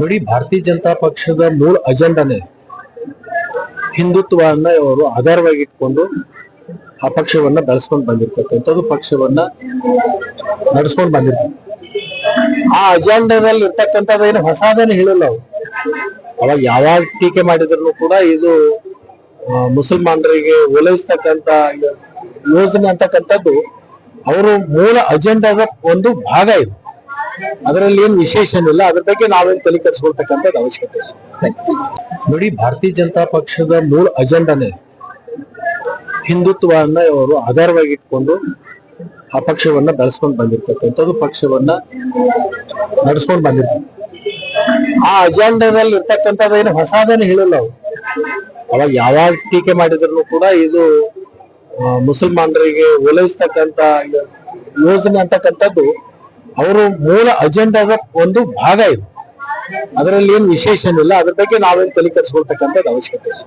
ನೋಡಿ, ಭಾರತೀಯ ಜನತಾ ಪಕ್ಷದ ಮೂಲ ಅಜೆಂಡಾನೇ ಹಿಂದುತ್ವವನ್ನ ಅವರು ಆಧಾರವಾಗಿ ಇಟ್ಕೊಂಡು ಆ ಪಕ್ಷವನ್ನ ಬೆಳೆಸ್ಕೊಂಡು ಬಂದಿರ್ತಕ್ಕಂಥದ್ದು, ಪಕ್ಷವನ್ನ ನಡೆಸ್ಕೊಂಡು ಬಂದಿರ್ತಾರೆ ಆ ಅಜೆಂಡಾದಲ್ಲಿ ಏನು ಹೊಸದೇನು ಹೇಳಿಲ್ಲ ಅವರು. ಅವಾಗ ಯಾವಾಗ ಟೀಕೆ ಮಾಡಿದ್ರು ಕೂಡ ಇದು ಮುಸಲ್ಮಾನರಿಗೆ ಓಲೈಸ್ತಕ್ಕಂಥ ಯೋಜನೆ ಅಂತಕ್ಕಂಥದ್ದು, ಅವರು ಮೂಲ ಅಜೆಂಡಾದ ಒಂದು ಭಾಗ ಇದು. ಅದರಲ್ಲಿ ಏನು ವಿಶೇಷ ಏನಿಲ್ಲ, ಅದ್ರ ಬಗ್ಗೆ ನಾವೇನು ತಲೆ ಕೆಡಿಸ್ಕೊಳ್ತಕ್ಕಂಥದ್ದು ಅವಶ್ಯಕತೆ ಇಲ್ಲ. ನೋಡಿ, ಭಾರತೀಯ ಜನತಾ ಪಕ್ಷದ ಮೂಲ ಅಜೆಂಡಾನೇ ಹಿಂದುತ್ವವನ್ನ ಅವರು ಆಧಾರವಾಗಿ ಇಟ್ಕೊಂಡು ಆ ಪಕ್ಷವನ್ನ ಬೆಳೆಸ್ಕೊಂಡು ಬಂದಿರ್ತಕ್ಕಂಥದ್ದು, ಪಕ್ಷವನ್ನ ನಡೆಸ್ಕೊಂಡು ಬಂದಿರ್ತಾರೆ. ಆ ಅಜೆಂಡಾದಲ್ಲಿ ಇರ್ತಕ್ಕಂಥದ್ದು ಏನು ಹೊಸದೇನು ಹೇಳಿಲ್ಲ ಅವರು. ಅವಾಗ ಯಾವಾಗ ಟೀಕೆ ಮಾಡಿದ್ರು ಕೂಡ ಇದು ಮುಸಲ್ಮಾನರಿಗೆ ಓಲೈಸ್ತಕ್ಕಂಥ ಯೋಜನೆ ಅಂತಕ್ಕಂಥದ್ದು ಅವರು ಮೂಲ ಅಜೆಂಡಾದ ಒಂದು ಭಾಗ ಇದು. ಅದರಲ್ಲಿ ಏನು ವಿಶೇಷ ಏನಿಲ್ಲ ಅದ್ರ ಬಗ್ಗೆ ನಾವೇನು ತಲೆ ಅವಶ್ಯಕತೆ ಇಲ್ಲ.